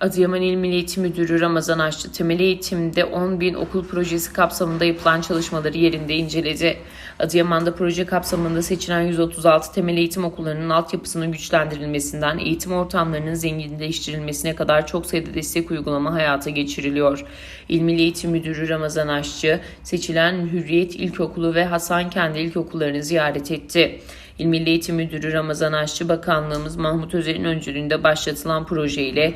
Adıyaman İl Milli Eğitim Müdürü Ramazan Aşçı temel eğitimde 10 bin okul projesi kapsamında yapılan çalışmaları yerinde inceledi. Adıyaman'da proje kapsamında seçilen 136 temel eğitim okullarının altyapısının güçlendirilmesinden eğitim ortamlarının zenginleştirilmesine kadar çok sayıda destek uygulama hayata geçiriliyor. İl Milli Eğitim Müdürü Ramazan Aşçı seçilen Hürriyet İlkokulu ve Hasankendi İlkokullarını ziyaret etti. İl Milli Eğitim Müdürü Ramazan Aşçı, Bakanlığımız Mahmut Özer'in öncülüğünde başlatılan projeyle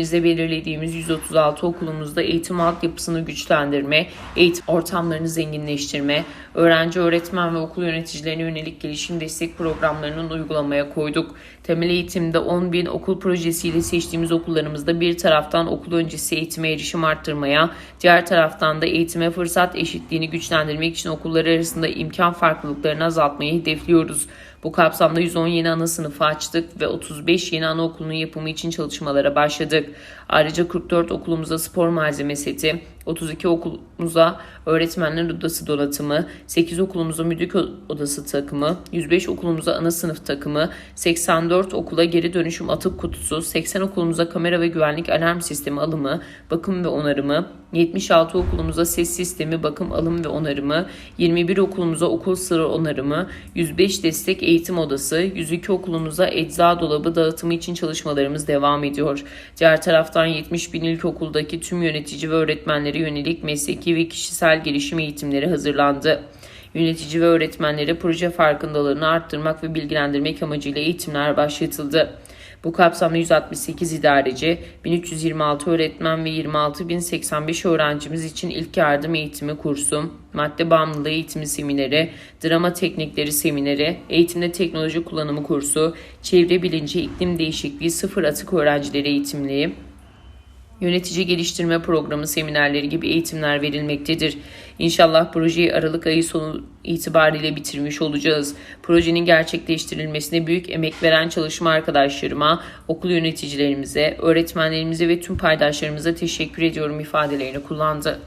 ilimizde belirlediğimiz 136 okulumuzda eğitim altyapısını güçlendirme, eğitim ortamlarını zenginleştirme, öğrenci, öğretmen ve okul yöneticilerine yönelik gelişim destek programlarının uygulamaya koyduk. Temel eğitimde 10 bin okul projesiyle seçtiğimiz okullarımızda bir taraftan okul öncesi eğitime erişim arttırmaya, diğer taraftan da eğitime fırsat eşitliğini güçlendirmek için okullar arasında imkan farklılıklarını azaltmayı hedefliyoruz. Bu kapsamda 110 yeni ana sınıfı açtık ve 35 yeni anaokulunun yapımı için çalışmalara başladık. Ayrıca 44 okulumuza spor malzeme seti, 32 okulumuza öğretmenler odası donatımı, 8 okulumuza müdür odası takımı, 105 okulumuza ana sınıf takımı, 84 okula geri dönüşüm atık kutusu, 80 okulumuza kamera ve güvenlik alarm sistemi alımı, bakım ve onarımı, 76 okulumuza ses sistemi, bakım, alım ve onarımı, 21 okulumuza okul sıra onarımı, 105 destek eğitim odası, 102 okulumuza ecza dolabı dağıtımı için çalışmalarımız devam ediyor. Diğer taraftan 70 bin ilkokuldaki tüm yönetici ve öğretmenlere yönelik mesleki ve kişisel gelişim eğitimleri hazırlandı. Yönetici ve öğretmenlere proje farkındalığını arttırmak ve bilgilendirmek amacıyla eğitimler başlatıldı. Bu kapsamda 168 idareci, 1326 öğretmen ve 26.085 öğrencimiz için ilk yardım eğitimi kursu, madde bağımlılığı eğitimi semineri, drama teknikleri semineri, eğitimde teknoloji kullanımı kursu, çevre bilinci, iklim değişikliği, sıfır atık öğrencileri eğitimliği, yönetici geliştirme programı seminerleri gibi eğitimler verilmektedir. İnşallah projeyi Aralık ayı sonu itibariyle bitirmiş olacağız. Projenin gerçekleştirilmesine büyük emek veren çalışma arkadaşlarıma, okul yöneticilerimize, öğretmenlerimize ve tüm paydaşlarımıza teşekkür ediyorum ifadelerini kullandı.